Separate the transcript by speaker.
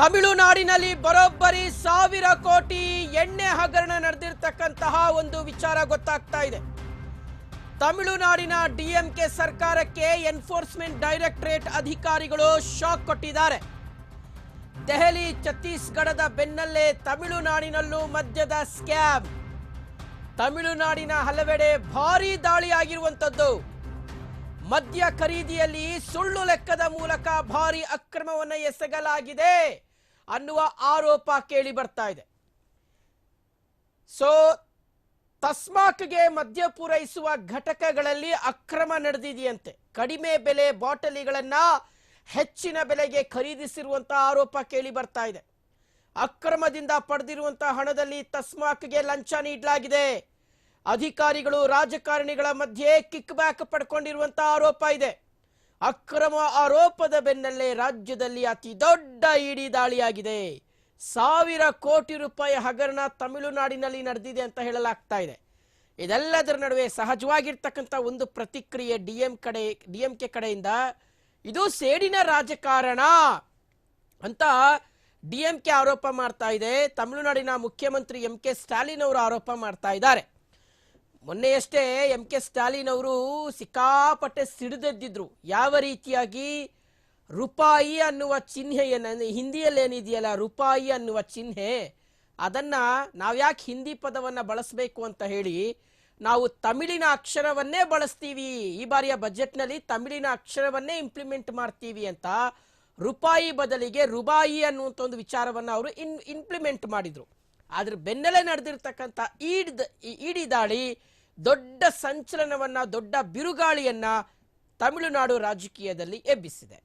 Speaker 1: ತಮಿಳುನಾಡಿನಲ್ಲಿ ಬರೋಬ್ಬರಿ ಸಾವಿರ ಕೋಟಿ ಎಣ್ಣೆ ಹಗರಣ ನಡೆದಿರ್ತಕ್ಕಂತಹ ಒಂದು ವಿಚಾರ ಗೊತ್ತಾಗ್ತಾ ಇದೆ. ತಮಿಳುನಾಡಿನ ಡಿಎಂಕೆ ಸರ್ಕಾರಕ್ಕೆ ಎನ್ಫೋರ್ಸ್ಮೆಂಟ್ ಡೈರೆಕ್ಟರೇಟ್ ಅಧಿಕಾರಿಗಳು ಶಾಕ್ ಕೊಟ್ಟಿದ್ದಾರೆ. ದೆಹಲಿ, ಛತ್ತೀಸ್ಗಢದ ಬೆನ್ನಲ್ಲೇ ತಮಿಳುನಾಡಿನಲ್ಲೂ ಮದ್ಯದ ಸ್ಕ್ಯಾಮ್. ತಮಿಳುನಾಡಿನ ಹಲವೆಡೆ ಭಾರೀ ದಾಳಿ ಆಗಿರುವಂಥದ್ದು ಮದ್ಯ ಖರೀದಿಯಲ್ಲಿ ಸುಳ್ಳು ಲೆಕ್ಕದ ಮೂಲಕ ಭಾರಿ ಅಕ್ರಮವನ್ನು ಎಸಗಲಾಗಿದೆ. ಅನ್ನುವ ಆರೋಪ ಕೇಳಿ ಬರ್ತಾ ಇದೆ. ಸೊ ತಸ್ಮಾಕ್ಗೆ ಮದ್ಯ ಪೂರೈಸುವ ಘಟಕಗಳಲ್ಲಿ ಅಕ್ರಮ ನಡೆದಿದೆಯಂತೆ. ಕಡಿಮೆ ಬೆಲೆ ಬಾಟಲಿಗಳನ್ನ ಹೆಚ್ಚಿನ ಬೆಲೆಗೆ ಖರೀದಿಸಿರುವಂತಹ ಆರೋಪ ಕೇಳಿ ಬರ್ತಾ ಇದೆ. ಅಕ್ರಮದಿಂದ ಪಡೆದಿರುವಂತಹ ಹಣದಲ್ಲಿ ತಸ್ಮಾಕ್ಗೆ ಲಂಚ ನೀಡಲಾಗಿದೆ. ಅಧಿಕಾರಿಗಳು ರಾಜಕಾರಣಿಗಳ ಮಧ್ಯೆ ಕಿಕ್ ಬ್ಯಾಕ್ ಪಡ್ಕೊಂಡಿರುವಂತಹ ಆರೋಪ ಇದೆ. ಅಕ್ರಮ ಆರೋಪದ ಬೆನ್ನಲ್ಲೇ ರಾಜ್ಯದಲ್ಲಿ ಅತಿ ದೊಡ್ಡ ಇಡಿ ದಾಳಿಯಾಗಿದೆ. ಸಾವಿರ ಕೋಟಿ ರೂಪಾಯಿ ಹಗರಣ ತಮಿಳುನಾಡಿನಲ್ಲಿ ನಡೆದಿದೆ ಅಂತ ಹೇಳಲಾಗ್ತಾ ಇದೆ. ಇದೆಲ್ಲದರ ನಡುವೆ ಸಹಜವಾಗಿರ್ತಕ್ಕಂಥ ಒಂದು ಪ್ರತಿಕ್ರಿಯೆ ಡಿ ಎಂ ಕಡೆ ಡಿ ಎಂ ಕೆ ಕಡೆಯಿಂದ, ಇದು ಸೇಡಿನ ರಾಜಕಾರಣ ಅಂತ ಡಿ ಎಂ ಕೆ ಆರೋಪ ಮಾಡ್ತಾ ಇದೆ. ತಮಿಳುನಾಡಿನ ಮುಖ್ಯಮಂತ್ರಿ ಎಂ ಕೆ ಸ್ಟಾಲಿನ್ ಅವರು ಆರೋಪ ಮಾಡ್ತಾ ಇದ್ದಾರೆ. ಮೊನ್ನೆಯಷ್ಟೇ ಎಂ ಕೆ ಸ್ಟಾಲಿನ್ ಅವರು ಸಿಕ್ಕಾಪಟ್ಟೆ ಸಿಡಿದೆದ್ದಿದ್ರು. ಯಾವ ರೀತಿಯಾಗಿ? ರೂಪಾಯಿ ಅನ್ನುವ ಚಿಹ್ನೆಯನ್ನು ಹಿಂದಿಯಲ್ಲಿ ಏನಿದೆಯಲ್ಲ, ರೂಪಾಯಿ ಅನ್ನುವ ಚಿಹ್ನೆ, ಅದನ್ನ ನಾವ್ಯಾಕೆ ಹಿಂದಿ ಪದವನ್ನ ಬಳಸಬೇಕು ಅಂತ ಹೇಳಿ, ನಾವು ತಮಿಳಿನ ಅಕ್ಷರವನ್ನೇ ಬಳಸ್ತೀವಿ. ಈ ಬಾರಿಯ ಬಜೆಟ್ನಲ್ಲಿ ತಮಿಳಿನ ಅಕ್ಷರವನ್ನೇ ಇಂಪ್ಲಿಮೆಂಟ್ ಮಾಡ್ತೀವಿ ಅಂತ ರೂಪಾಯಿ ಬದಲಿಗೆ ರುಬಾಯಿ ಅನ್ನುವಂಥ ಒಂದು ವಿಚಾರವನ್ನ ಅವರು ಇನ್ ಇಂಪ್ಲಿಮೆಂಟ್ ಮಾಡಿದ್ರು. ಅದ್ರ ಬೆನ್ನಲ್ಲೇ ನಡೆದಿರ್ತಕ್ಕಂಥ ಈಡ್ ಈಡಿ ದಾಳಿ ದೊಡ್ಡ ಸಂಚಲನವನ್ನ ದೊಡ್ಡ ಬಿರುಗಾಳಿಯನ್ನ ತಮಿಳುನಾಡು ರಾಜಕೀಯದಲ್ಲಿ ಎಬ್ಬಿಸಿದೆ.